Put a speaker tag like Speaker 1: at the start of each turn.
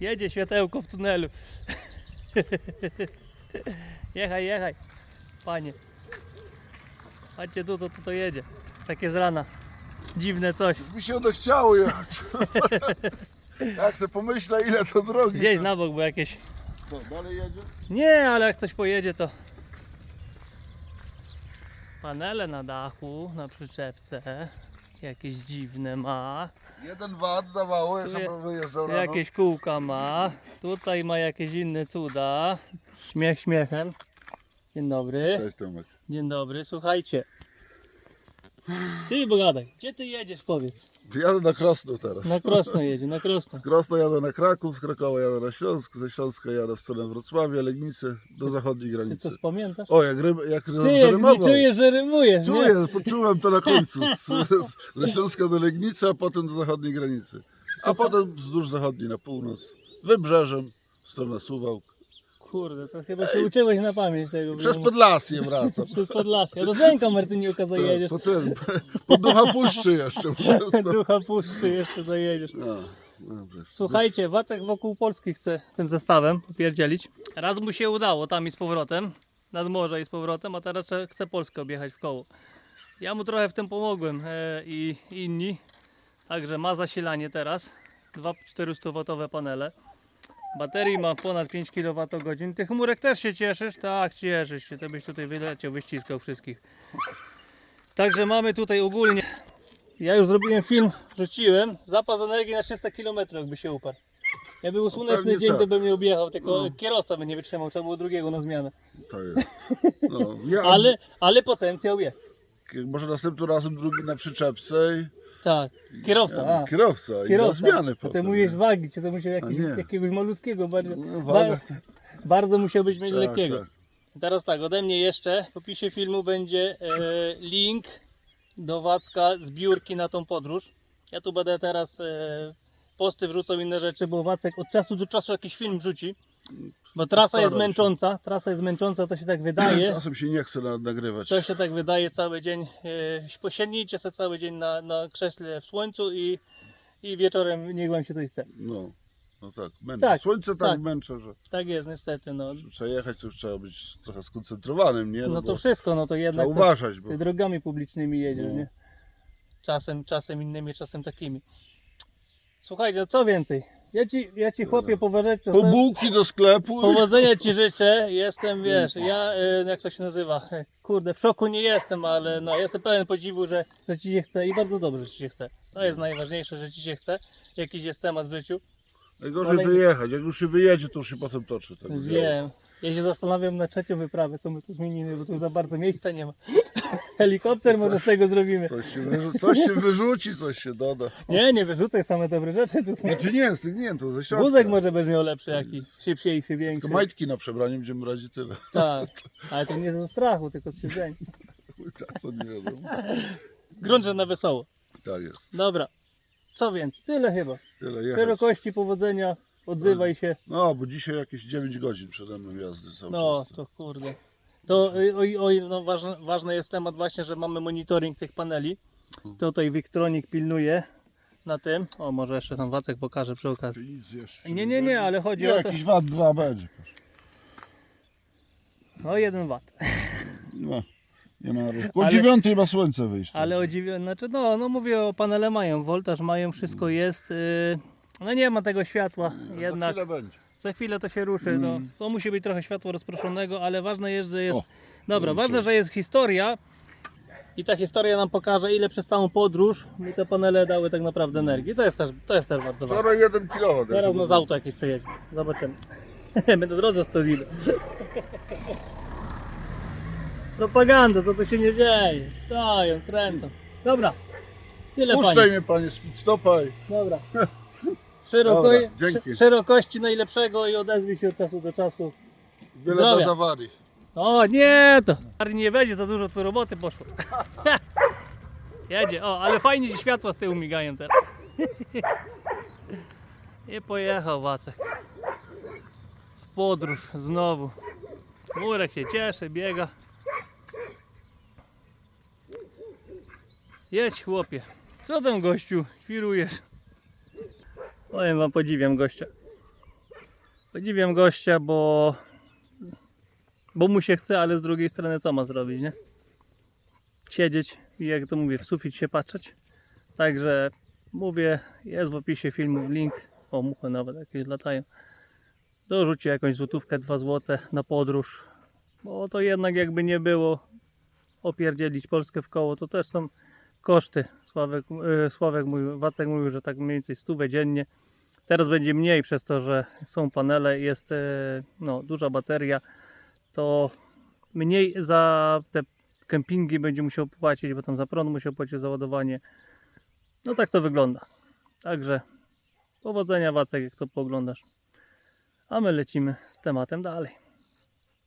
Speaker 1: Jedzie światełko w tunelu. jechaj, jechaj. Panie. Patrzcie tu, to, to, to jedzie. Takie z rana. Dziwne coś.
Speaker 2: Już mi się odechciało jechać. Jak se pomyślę ile to drogi.
Speaker 1: Zjeść na bok, bo jakieś...
Speaker 2: Co, dalej jedzie?
Speaker 1: Nie, ale jak coś pojedzie to... Panele na dachu, na przyczepce. Jakieś dziwne ma.
Speaker 2: Jeden wad dawało,
Speaker 1: Tu je-
Speaker 2: wyjeżdżał rano.
Speaker 1: Jakieś kółka ma. Tutaj ma jakieś inne cuda. Śmiech śmiechem. Dzień dobry.
Speaker 2: Cześć Tomek.
Speaker 1: Dzień dobry. Słuchajcie. Ty pogadaj. Gdzie ty jedziesz powiedz?
Speaker 2: Jadę na Krosno teraz.
Speaker 1: Na Krosno jedzie, na Krosno.
Speaker 2: Z Krosno jadę na Kraków, z Krakowa jadę na Śląsk, ze Śląska jadę w stronę Wrocławia, Legnicy, do zachodniej
Speaker 1: Ty
Speaker 2: granicy.
Speaker 1: to pamiętasz?
Speaker 2: O, jak, rym, jak
Speaker 1: Ty jak nie
Speaker 2: zarymował.
Speaker 1: czujesz, że rymujesz, nie?
Speaker 2: Czuję, poczułem to na końcu. Z, z, ze Śląska do Legnicy, a potem do zachodniej granicy. A potem wzdłuż zachodniej na północ. Wybrzeżem, w stronę Suwałk.
Speaker 1: Kurde, to chyba się uczyłeś na pamięć tego.
Speaker 2: Przez
Speaker 1: bo-
Speaker 2: Podlasję wracam.
Speaker 1: Przez Podlasie. Do Zenka Martyniuka
Speaker 2: Tak,
Speaker 1: zajedziesz.
Speaker 2: po tym, po Ducha Puszczy jeszcze.
Speaker 1: Ducha puszczy jeszcze zajedziesz.
Speaker 2: No, dobrze.
Speaker 1: Słuchajcie, Wacek wokół Polski chce tym zestawem popierdzielić. Raz mu się udało tam i z powrotem, nad morze i z powrotem, a teraz chce Polskę objechać w koło. Ja mu trochę w tym pomogłem e, i inni. Także ma zasilanie teraz. Dwa 400W panele. Baterii ma ponad 5 kWh. Tych chmurek też się cieszysz? Tak, cieszysz się. To byś tutaj wyleciał, wyściskał wszystkich. Także mamy tutaj ogólnie ja już zrobiłem film, wrzuciłem. Zapas energii na 300 km by się uparł. Ja był słoneczny
Speaker 2: pewnie
Speaker 1: dzień,
Speaker 2: tak.
Speaker 1: to bym nie objechał, tylko
Speaker 2: No.
Speaker 1: kierowca by nie wytrzymał, trzeba było drugiego na zmianę.
Speaker 2: To jest. No, ja,
Speaker 1: Ale, ale potencjał jest.
Speaker 2: Może następnym razem drugi na przyczepce i...
Speaker 1: Tak, kierowca, a.
Speaker 2: Kierowca i na
Speaker 1: Kierowca. A ty
Speaker 2: potem.
Speaker 1: mówisz wagi, czy to musiał jakiś,
Speaker 2: nie.
Speaker 1: jakiegoś malutkiego, bardzo,
Speaker 2: No,
Speaker 1: ba,
Speaker 2: waga.
Speaker 1: bardzo musiałbyś mieć
Speaker 2: Tak,
Speaker 1: lekkiego.
Speaker 2: tak.
Speaker 1: Teraz tak, ode mnie jeszcze w opisie filmu będzie e, link do Wacka zbiórki na tą podróż. Ja tu będę teraz e, posty wrzucał inne rzeczy, bo Wacek od czasu do czasu jakiś film wrzuci. Bo trasa jest
Speaker 2: Staram się.
Speaker 1: męcząca, trasa jest męcząca, to się tak wydaje.
Speaker 2: Czasem się nie chce na- nagrywać.
Speaker 1: To się tak wydaje cały dzień. E, posiednijcie sobie cały dzień na, na krześle w słońcu i, i wieczorem niech wam się coś chce.
Speaker 2: No, no tak, męczy.
Speaker 1: Tak,
Speaker 2: Słońce tak,
Speaker 1: tak.
Speaker 2: męczy, że
Speaker 1: Tak jest niestety. No,
Speaker 2: trzeba jechać, to już trzeba być trochę skoncentrowanym, nie?
Speaker 1: no to
Speaker 2: bo
Speaker 1: wszystko, no to
Speaker 2: trzeba
Speaker 1: jednak to,
Speaker 2: uważać, bo
Speaker 1: ty drogami publicznymi jedziesz,
Speaker 2: No.
Speaker 1: nie? Czasem, czasem innymi, czasem takimi. Słuchajcie, no co więcej? Ja ci, ja ci chłopie co
Speaker 2: po bułki do sklepu.
Speaker 1: Powodzenia ci życzę. Jestem, wiesz, ja, e, jak to się nazywa? Kurde, w szoku nie jestem, ale no, jestem pełen podziwu, że, że ci się chce i bardzo dobrze, że ci się chce. To jest najważniejsze, że ci się chce. Jakiś jest temat w życiu.
Speaker 2: Najgorzej
Speaker 1: Ale-
Speaker 2: wyjechać, jak już się wyjedzie, to już się potem toczy. Tak
Speaker 1: Wiem. Ja się zastanawiam na trzecią wyprawę, co my tu zmienimy, bo tu za bardzo miejsca nie ma. Helikopter może z tego zrobimy.
Speaker 2: Coś się, wyrzu- coś się wyrzuci, coś się doda.
Speaker 1: Nie, nie wyrzucaj same dobre rzeczy. Tu są...
Speaker 2: Znaczy nie, z tych nie, to ze środka.
Speaker 1: Wózek może będziesz miał lepszy jakiś, szybciejszy, większy.
Speaker 2: Tylko majtki na przebranie będziemy brać i tyle.
Speaker 1: Tak, ale to nie ze strachu, tylko z siedzenia.
Speaker 2: Chuj, Czasu nie wiadomo.
Speaker 1: Grunt, że na wesoło.
Speaker 2: Tak jest.
Speaker 1: Dobra. Co więcej? Tyle chyba.
Speaker 2: Tyle jechać.
Speaker 1: Szerokości, powodzenia, odzywaj się.
Speaker 2: No, bo dzisiaj jakieś 9 godzin przede mną jazdy cały
Speaker 1: No,
Speaker 2: czas.
Speaker 1: to kurde. To oj, oj, oj, no ważny, ważny jest temat właśnie, że mamy monitoring tych paneli. Tutaj Victronic pilnuje na tym. O, może jeszcze tam Wacek pokaże przy okazji.
Speaker 2: Czy nic jeszcze
Speaker 1: Nie, nie, nie, ale chodzi
Speaker 2: Nie,
Speaker 1: o to...
Speaker 2: jakiś wad 2 będzie.
Speaker 1: O, jeden wat.
Speaker 2: No, nie ma ruchu. O
Speaker 1: Ale-
Speaker 2: 9 ma słońce wyjść.
Speaker 1: Ale o dziwie... Znaczy, no, no mówię o panele mają, voltaż mają, wszystko jest. Yy... No nie ma tego światła jednak.
Speaker 2: Za chwilę będzie.
Speaker 1: Za chwilę to się ruszy. No,
Speaker 2: Mm.
Speaker 1: to musi być trochę światła rozproszonego, ale ważne jest, że jest.
Speaker 2: O,
Speaker 1: Dobra, ważne, że jest historia. I ta historia nam pokaże, ile przez całą podróż mi te panele dały tak naprawdę energii. To jest też, to jest też bardzo ważne.
Speaker 2: Wczoraj 1 kW.
Speaker 1: Teraz nas auto jakieś przejedzie. Zobaczymy. My na drodze stoimy. Propaganda, co tu się nie dzieje? Stoją, kręcą. Dobra. Tyle
Speaker 2: Puszczaj
Speaker 1: pani.
Speaker 2: mnie panie z stopa i...
Speaker 1: Dobra. Szeroko,
Speaker 2: Dobra, dzięki.
Speaker 1: szerokości najlepszego i odezwij się od czasu do czasu.
Speaker 2: Byle
Speaker 1: Zdrowia.
Speaker 2: bez awarii.
Speaker 1: O nie, to nie będzie, za dużo tu roboty poszło. Jedzie, o, ale fajnie ci światła z tyłu migają teraz. I pojechał Wacek. W podróż znowu. Murek się cieszy, biega. Jedź chłopie. Co tam gościu, świrujesz? Powiem wam, podziwiam gościa. Podziwiam gościa, bo bo mu się chce, ale z drugiej strony co ma zrobić, nie? Siedzieć i jak to mówię, w sufit się patrzeć. Także mówię, jest w opisie filmu link. O, muchy nawet jakieś latają. Dorzućcie jakąś złotówkę, dwa złote na podróż. Bo to jednak jakby nie było opierdzielić Polskę w koło, to też są koszty. Sławek, yy, Sławek mówił, Wacek mówił, że tak mniej więcej stówę dziennie. Teraz będzie mniej przez to, że są panele, jest e, no, duża bateria, to mniej za te kempingi będzie musiał płacić, bo tam za prąd musiał płacić za ładowanie. No tak to wygląda. Także powodzenia Wacek, jak to poglądasz. A my lecimy z tematem dalej.